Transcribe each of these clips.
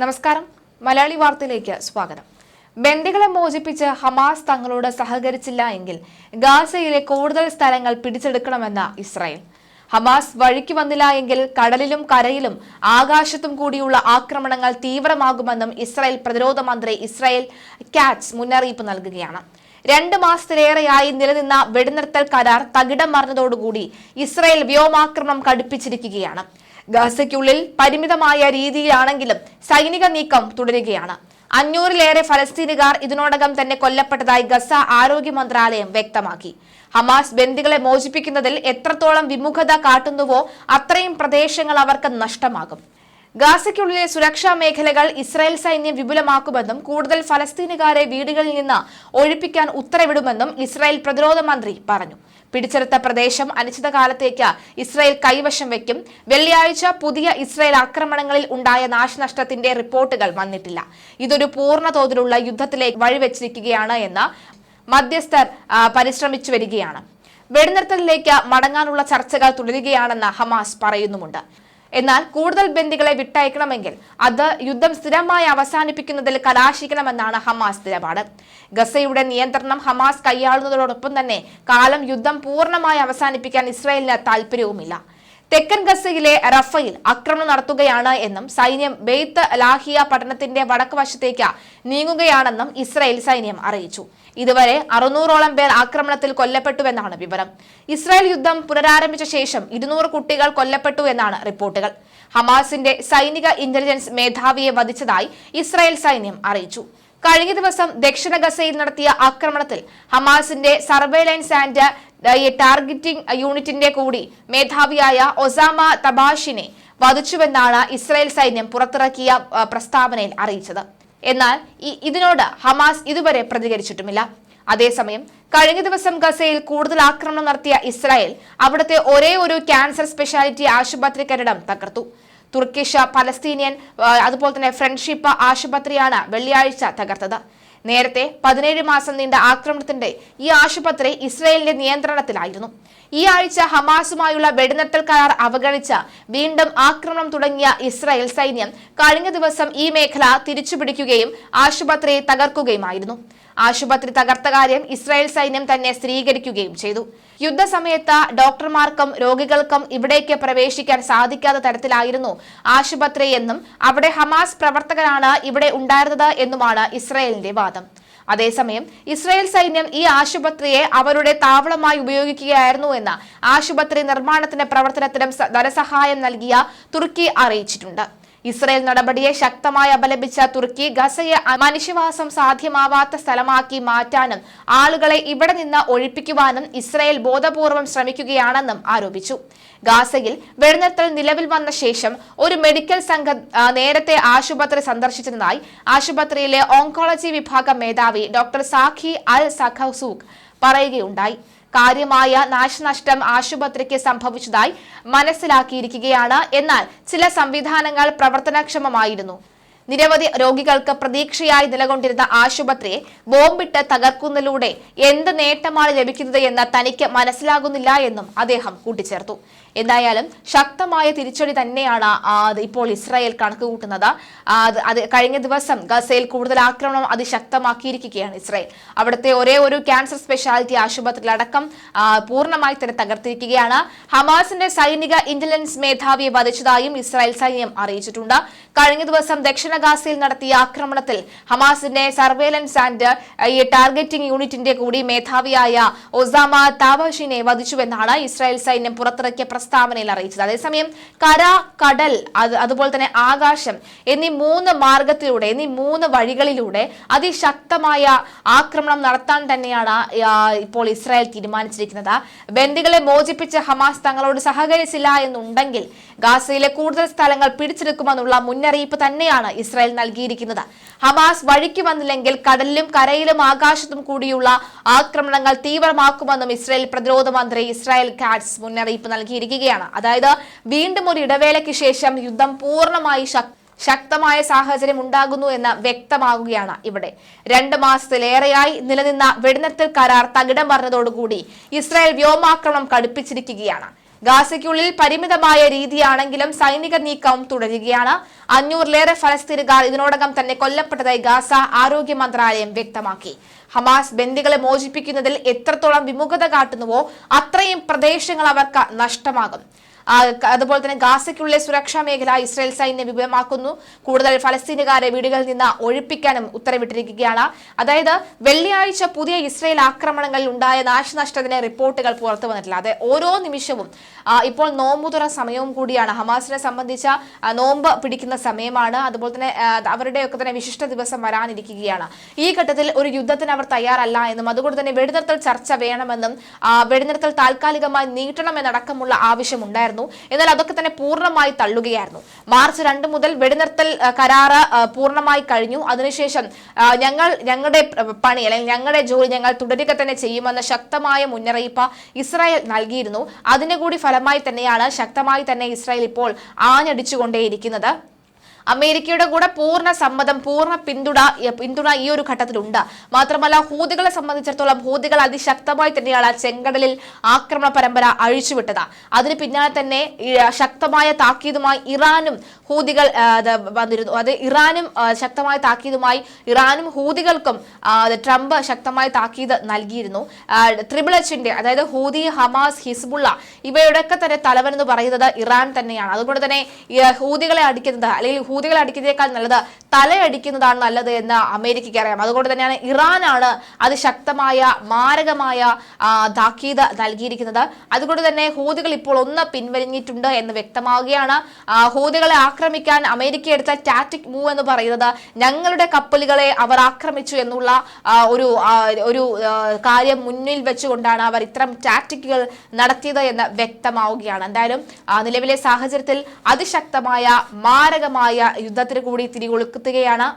നമസ്കാരം. മലയാളി വാർത്തയിലേക്ക് സ്വാഗതം. ബന്ദികളെ മോചിപ്പിച്ച് ഹമാസ് തങ്ങളോട് സഹകരിച്ചില്ല എങ്കിൽ ഗാസയിലെ കൂടുതൽ സ്ഥലങ്ങൾ പിടിച്ചെടുക്കണമെന്ന ഇസ്രായേൽ. ഹമാസ് വഴിക്ക് വന്നില്ല എങ്കിൽ കടലിലും കരയിലും ആകാശത്തും കൂടിയുള്ള ആക്രമണങ്ങൾ തീവ്രമാകുമെന്നും ഇസ്രായേൽ പ്രതിരോധ മന്ത്രി ഇസ്രായേൽ കാറ്റ്സ് മുന്നറിയിപ്പ് നൽകുകയാണ്. രണ്ട് മാസത്തിലേറെയായി നിലനിന്ന വെടിനിർത്തൽ കരാർ തകിടം മറിഞ്ഞതോടുകൂടി ഇസ്രായേൽ വ്യോമാക്രമണം കടുപ്പിച്ചിരിക്കുകയാണ്. ഗാസയ്ക്കുള്ളിൽ പരിമിതമായ രീതിയിലാണെങ്കിലും സൈനിക നീക്കം തുടരുകയാണ്. അഞ്ഞൂറിലേറെ ഫലസ്തീനുകാർ ഇതിനോടകം തന്നെ കൊല്ലപ്പെട്ടതായി ഗസ ആരോഗ്യ മന്ത്രാലയം വ്യക്തമാക്കി. ഹമാസ് ബന്ദികളെ മോചിപ്പിക്കുന്നതിൽ എത്രത്തോളം വിമുഖത കാട്ടുന്നുവോ അത്രയും പ്രദേശങ്ങൾ അവർക്ക് നഷ്ടമാകും. ഗാസയ്ക്കുള്ളിലെ സുരക്ഷാ മേഖലകൾ ഇസ്രായേൽ സൈന്യം വിപുലമാക്കുമെന്നും കൂടുതൽ ഫലസ്തീനുകാരെ വീടുകളിൽ നിന്ന് ഒഴിപ്പിക്കാൻ ഉത്തരവിടുമെന്നും ഇസ്രായേൽ പ്രതിരോധ മന്ത്രി പറഞ്ഞു. പിടിച്ചെടുത്ത പ്രദേശം അനിശ്ചിതകാലത്തേക്ക് ഇസ്രായേൽ കൈവശം വയ്ക്കും വെള്ളിയാഴ്ച പുതിയ ഇസ്രായേൽ ആക്രമണങ്ങളിൽ ഉണ്ടായ നാശനഷ്ടത്തിന്റെ റിപ്പോർട്ടുകൾ വന്നിട്ടില്ല. ഇതൊരു പൂർണ തോതിലുള്ള യുദ്ധത്തിലേക്ക് വഴിവെച്ചിരിക്കുകയാണ് എന്ന് മധ്യസ്ഥർ പരിശ്രമിച്ചു വരികയാണ്. വെടിനിർത്തലിലേക്ക് മടങ്ങാനുള്ള ചർച്ചകൾ തുടരുകയാണെന്ന് ഹമാസ് പറയുന്നുമുണ്ട്. എന്നാൽ കൂടുതൽ ബന്ദികളെ വിട്ടയക്കണമെങ്കിൽ അത് യുദ്ധം സ്ഥിരമായി അവസാനിപ്പിക്കുന്നതിൽ കലാശിക്കണമെന്നാണ് ഹമാസ് നിലപാട്. ഗസയുടെ നിയന്ത്രണം ഹമാസ് കൈയാളുന്നതോടൊപ്പം തന്നെ കാലം യുദ്ധം പൂർണമായി അവസാനിപ്പിക്കാൻ ഇസ്രായേലിന് താല്പര്യവുമില്ല തെക്കൻ ഗസയിലെ റഫയിൽ ആക്രമണം നടത്തുകയാണ് എന്നും സൈന്യം ബെയ്ത്ത് ലാഹിയ പട്ടണത്തിന്റെ വടക്ക് വശത്തേക്ക് നീങ്ങുകയാണെന്നും ഇസ്രായേൽ സൈന്യം അറിയിച്ചു. ഇതുവരെ അറുന്നൂറോളം പേർ ആക്രമണത്തിൽ കൊല്ലപ്പെട്ടുവെന്നാണ് വിവരം. ഇസ്രായേൽ യുദ്ധം പുനരാരംഭിച്ച ശേഷം ഇരുന്നൂറ് കുട്ടികൾ കൊല്ലപ്പെട്ടു എന്നാണ് റിപ്പോർട്ടുകൾ. ഹമാസിന്റെ സൈനിക ഇന്റലിജൻസ് മേധാവിയെ വധിച്ചതായി ഇസ്രായേൽ സൈന്യം അറിയിച്ചു. കഴിഞ്ഞ ദിവസം ദക്ഷിണ ഗസയിൽ നടത്തിയ ആക്രമണത്തിൽ ഹമാസിന്റെ സർവേലൻസ് ആൻഡ് ടാർഗറ്റിംഗ് യൂണിറ്റിന്റെ കൂടി മേധാവിയായ ഒസാമ തബാഷിനെ വധിച്ചുവെന്നാണ് ഇസ്രായേൽ സൈന്യം പുറത്തിറക്കിയ പ്രസ്താവനയിൽ അറിയിച്ചത്. എന്നാൽ ഇതിനോട് ഹമാസ് ഇതുവരെ പ്രതികരിച്ചിട്ടുമില്ല. അതേസമയം കഴിഞ്ഞ ദിവസം ഗസയിൽ കൂടുതൽ ആക്രമണം നടത്തിയ ഇസ്രായേൽ അവിടുത്തെ ഒരേ ഒരു ക്യാൻസർ സ്പെഷ്യാലിറ്റി ആശുപത്രി കെട്ടിടം തകർത്തു. തുർക്കിഷ് പലസ്തീനിയൻ അതുപോലെ തന്നെ ഫ്രണ്ട്ഷിപ്പ് ആശുപത്രിയാണ് വെള്ളിയാഴ്ച തകർത്തത്. നേരത്തെ പതിനേഴ് മാസം നീണ്ട ആക്രമണത്തിന്റെ ഈ ആശുപത്രി ഇസ്രയേലിന്റെ നിയന്ത്രണത്തിലായിരുന്നു. ഈ ആഴ്ച ഹമാസുമായുള്ള വെടിനിർത്തൽ കരാർ അവഗണിച്ച് വീണ്ടും ആക്രമണം തുടങ്ങിയ ഇസ്രായേൽ സൈന്യം കഴിഞ്ഞ ദിവസം ഈ മേഖല തിരിച്ചുപിടിക്കുകയും ആശുപത്രിയെ തകർക്കുകയുമായിരുന്നു. ആശുപത്രി തകർത്ത കാര്യം ഇസ്രായേൽ സൈന്യം തന്നെ സ്ഥിരീകരിക്കുകയും ചെയ്തു. യുദ്ധസമയത്ത് ഡോക്ടർമാർക്കും രോഗികൾക്കും ഇവിടേക്ക് പ്രവേശിക്കാൻ സാധിക്കാത്ത തരത്തിലായിരുന്നു ആശുപത്രി എന്നും അവിടെ ഹമാസ് പ്രവർത്തകരാണ് ഇവിടെ ഉണ്ടായിരുന്നത് എന്നുമാണ് ഇസ്രായേലിന്റെ വാദം. അതേസമയം ഇസ്രായേൽ സൈന്യം ഈ ആശുപത്രിയെ അവരുടെ താവളമായി ഉപയോഗിക്കുകയായിരുന്നു എന്ന് ആശുപത്രി നിർമ്മാണത്തിന് പ്രവർത്തനത്തിനും ധനസഹായം നൽകിയ തുർക്കി അറിയിച്ചിട്ടുണ്ട്. ഇസ്രായേൽ നടപടിയെ ശക്തമായി അപലപിച്ച തുർക്കി ഗസയെ മനുഷ്യവാസം സാധ്യമാവാത്ത സ്ഥലമാക്കി മാറ്റാനും ആളുകളെ ഇവിടെ നിന്ന് ഒഴിപ്പിക്കുവാനും ഇസ്രയേൽ ബോധപൂർവം ശ്രമിക്കുകയാണെന്നും ആരോപിച്ചു. ഗാസയിൽ വെടിനിർത്തൽ നിലവിൽ വന്ന ശേഷം ഒരു മെഡിക്കൽ സംഘം നേരത്തെ ആശുപത്രി സന്ദർശിച്ചതായി ആശുപത്രിയിലെ ഓങ്കോളജി വിഭാഗം മേധാവി ഡോക്ടർ സാഖി അൽ സഖൌസൂഖ് പറയുകയുണ്ടായി. കാര്യമായ നാശനഷ്ടം ആശുപത്രിക്ക് സംഭവിച്ചതായി മനസ്സിലാക്കിയിരിക്കുകയാണ്. എന്നാൽ ചില സംവിധാനങ്ങൾ പ്രവർത്തനക്ഷമമായിരുന്നു. നിരവധി രോഗികൾക്ക് പ്രതീക്ഷയായി നിലകൊണ്ടിരുന്ന ആശുപത്രിയെ ബോംബിട്ട് തകർക്കുന്നതിലൂടെ എന്ത് നേട്ടമാണ് ലഭിക്കുന്നത് എന്ന് തനിക്ക് മനസ്സിലാകുന്നില്ല എന്നും അദ്ദേഹം കൂട്ടിച്ചേർത്തു. എന്തായാലും ശക്തമായ തിരിച്ചടി തന്നെയാണ് ഇപ്പോൾ ഇസ്രായേൽ കണക്ക് കൂട്ടുന്നത് അത് കഴിഞ്ഞ ദിവസം ഗസയിൽ കൂടുതൽ ആക്രമണം അതിശക്തമാക്കിയിരിക്കുകയാണ് ഇസ്രായേൽ. അവിടുത്തെ ഒരേ ഒരു ക്യാൻസർ സ്പെഷ്യാലിറ്റി ആശുപത്രിയിലടക്കം പൂർണമായി തന്നെ തകർത്തിരിക്കുകയാണ്. ഹമാസിന്റെ സൈനിക ഇന്റലിജൻസ് മേധാവിയെ വധിച്ചതായും ഇസ്രായേൽ സൈന്യം അറിയിച്ചിട്ടുണ്ട്. കഴിഞ്ഞ ദിവസം ദക്ഷിണ ഗാസയിൽ നടത്തിയ ആക്രമണത്തിൽ ഹമാസിന്റെ സർവേലൻസ് ആൻഡ് ഈ ടാർഗറ്റിംഗ് യൂണിറ്റിന്റെ കൂടി മേധാവിയായ ഒസാമ താബഷിനെ വധിച്ചുവെന്നാണ് ഇസ്രായേൽ സൈന്യം പുറത്തിറക്കിയ പ്രസ്താവനയിൽ അറിയിച്ചത്. അതേസമയം കര കടൽ അത് അതുപോലെ തന്നെ ആകാശം എന്നീ മൂന്ന് മാർഗത്തിലൂടെ എന്നീ മൂന്ന് വഴികളിലൂടെ അതിശക്തമായ ആക്രമണം നടത്താൻ തന്നെയാണ് ഇപ്പോൾ ഇസ്രായേൽ തീരുമാനിച്ചിരിക്കുന്നത്. ബന്ദികളെ മോചിപ്പിച്ച് ഹമാസ് തങ്ങളോട് സഹകരിച്ചില്ല എന്നുണ്ടെങ്കിൽ ഗാസയിലെ കൂടുതൽ സ്ഥലങ്ങൾ പിടിച്ചെടുക്കുമെന്നുള്ള മുന്നറിയിപ്പ് തന്നെയാണ് ഇസ്രായേൽ നൽകിയിരിക്കുന്നത്. ഹമാസ് വഴിക്ക് വന്നില്ലെങ്കിൽ കടലിലും കരയിലും ആകാശത്തും കൂടിയുള്ള ആക്രമണങ്ങൾ തീവ്രമാക്കുമെന്നും ഇസ്രായേൽ പ്രതിരോധ മന്ത്രി ഇസ്രായേൽ കാറ്റ്സ് മുന്നറിയിപ്പ് നൽകിയിരിക്കുകയാണ് അതായത് വീണ്ടും ഒരു ഇടവേളയ്ക്ക് ശേഷം യുദ്ധം പൂർണമായി ശക്തമായ സാഹചര്യം ഉണ്ടാകുന്നു എന്ന് വ്യക്തമാകുകയാണ് ഇവിടെ. രണ്ട് മാസത്തിലേറെയായി നിലനിന്ന വെടിനിർത്തൽ കരാർ തകിടം പറഞ്ഞതോടുകൂടി ഇസ്രായേൽ വ്യോമാക്രമണം കടുപ്പിച്ചിരിക്കുകയാണ്. ഗാസയ്ക്കുള്ളിൽ പരിമിതമായ രീതിയാണെങ്കിലും സൈനിക നീക്കം തുടരുകയാണ്. അഞ്ഞൂറിലേറെ ഫലസ്തീനുകാർ ഇതിനോടകം തന്നെ കൊല്ലപ്പെട്ടതായി ഗാസ ആരോഗ്യ മന്ത്രാലയം വ്യക്തമാക്കി. ഹമാസ് ബന്ദികളെ മോചിപ്പിക്കുന്നതിൽ എത്രത്തോളം വിമുഖത കാട്ടുന്നുവോ അത്രയും പ്രദേശങ്ങൾ അവർക്ക് നഷ്ടമാകും. അതുപോലെ തന്നെ ഗാസയ്ക്കുള്ളിലെ സുരക്ഷാ മേഖല ഇസ്രായേൽ സൈന്യം വിപുലമാക്കുന്നു. കൂടുതൽ ഫലസ്തീനുകാരെ വീടുകളിൽ നിന്ന് ഒഴിപ്പിക്കാനും ഉത്തരവിട്ടിരിക്കുകയാണ്. അതായത് വെള്ളിയാഴ്ച പുതിയ ഇസ്രായേൽ ആക്രമണങ്ങളിൽ ഉണ്ടായ നാശനഷ്ടത്തിന് റിപ്പോർട്ടുകൾ പുറത്തു വന്നിട്ടില്ല. അത് ഓരോ നിമിഷവും ഇപ്പോൾ നോമ്പുതുറ സമയവും കൂടിയാണ്. ഹമാസിനെ സംബന്ധിച്ച നോമ്പ് പിടിക്കുന്ന സമയമാണ്. അതുപോലെ തന്നെ അവരുടെയൊക്കെ തന്നെ വിശിഷ്ട ദിവസം വരാനിരിക്കുകയാണ്. ഈ ഘട്ടത്തിൽ ഒരു യുദ്ധത്തിന് അവർ തയ്യാറല്ല എന്നും അതുകൊണ്ട് തന്നെ വെടിനിർത്തൽ ചർച്ച വേണമെന്നും വെടിനിർത്തൽ താൽക്കാലികമായി നീട്ടണമെന്നടക്കമുള്ള ആവശ്യമുണ്ടായിരുന്നു. എന്നാൽ അതൊക്കെ തന്നെ പൂർണമായി തള്ളുകയായിരുന്നു. മാർച്ച് രണ്ട് മുതൽ വെടിനിർത്തൽ കരാറ് പൂർണമായി കഴിഞ്ഞു. അതിനുശേഷം ഞങ്ങൾ ഞങ്ങളുടെ പണി അല്ലെങ്കിൽ ഞങ്ങളുടെ ജോലി ഞങ്ങൾ തുടരുക തന്നെ ചെയ്യുമെന്ന ശക്തമായ മുന്നറിയിപ്പ് ഇസ്രായേൽ നൽകിയിരുന്നു. അതിന്റെ കൂടി ഫലമായി തന്നെയാണ് ശക്തമായി തന്നെ ഇസ്രായേൽ ഇപ്പോൾ ആഞ്ഞടിച്ചുകൊണ്ടേയിരിക്കുന്നത്. അമേരിക്കയുടെ കൂടെ പൂർണ സമ്മതം പൂർണ പിന്തുണ പിന്തുണ ഈ ഒരു ഘട്ടത്തിലുണ്ട്. മാത്രമല്ല ഹൂതികളെ സംബന്ധിച്ചിടത്തോളം ഹൂതികൾ അതിശക്തമായി തന്നെയാണ് ചെങ്കടലിൽ ആക്രമണ പരമ്പര അഴിച്ചുവിട്ടത്. അതിന് പിന്നാലെ തന്നെ ശക്തമായ താക്കീതുമായി ഇറാനും ഹൂതികൾ വന്നിരുന്നു. അത് ഇറാനും ശക്തമായ താക്കീതുമായി ഇറാനും ഹൂതികൾക്കും ട്രംപ് ശക്തമായ താക്കീത് നൽകിയിരുന്നു. ട്രിപ്പിൾ എച്ചിന്റെ അതായത് ഹൂതി ഹമാസ് ഹിസ്ബുള്ള ഇവയുടെയൊക്കെ തന്നെ തലവൻ എന്ന് പറയുന്നത് ഇറാൻ തന്നെയാണ്. അതുകൊണ്ട് തന്നെ ഹൂതികളെ അടിക്കുന്നത് അല്ലെങ്കിൽ ഹൂതികളെ അടിക്കുന്നതിനേക്കാൾ നല്ലത് തലയടിക്കുന്നതാണ് നല്ലത് എന്ന് അമേരിക്കയ്ക്ക് അറിയാം. അതുകൊണ്ട് തന്നെയാണ് ഇറാനാണ് അതിശക്തമായ മാരകമായ ആ, താക്കീത് നൽകിയിരിക്കുന്നത്. അതുകൊണ്ട് തന്നെ ഹൂതികൾ ഇപ്പോൾ ഒന്ന് പിൻവലിഞ്ഞിട്ടുണ്ട് എന്ന് വ്യക്തമാവുകയാണ്. ഹൂതികളെ ആക്രമിക്കാൻ അമേരിക്ക എടുത്ത ടാറ്റിക് മൂവ് എന്ന് പറയുന്നത് ഞങ്ങളുടെ കപ്പലുകളെ അവർ ആക്രമിച്ചു എന്നുള്ള ഒരു ഒരു കാര്യം മുന്നിൽ വെച്ചുകൊണ്ടാണ് അവർ ഇത്തരം ടാറ്റിക്കുകൾ നടത്തിയത് എന്ന് വ്യക്തമാവുകയാണ്. എന്തായാലും നിലവിലെ സാഹചര്യത്തിൽ അതിശക്തമായ മാരകമായ യുദ്ധത്തിന് കൂടി തിരികൊളുക്കുകയാണ്.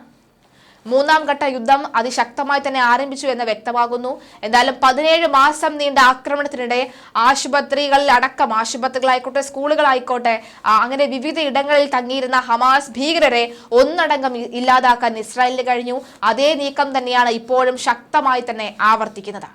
മൂന്നാം ഘട്ട യുദ്ധം അതിശക്തമായി തന്നെ ആരംഭിച്ചു എന്ന് വ്യക്തമാകുന്നു. എന്തായാലും പതിനേഴ് മാസം നീണ്ട ആക്രമണത്തിനിടെ ആശുപത്രികളിൽ അടക്കം ആശുപത്രികളായിക്കോട്ടെ സ്കൂളുകളായിക്കോട്ടെ അങ്ങനെ വിവിധ ഇടങ്ങളിൽ തങ്ങിയിരുന്ന ഹമാസ് ഭീകരരെ ഒന്നടങ്കം ഇല്ലാതാക്കാൻ ഇസ്രായേലിന് കഴിഞ്ഞു. അതേ നീക്കം തന്നെയാണ് ഇപ്പോഴും ശക്തമായി തന്നെ ആവർത്തിക്കുന്നത്.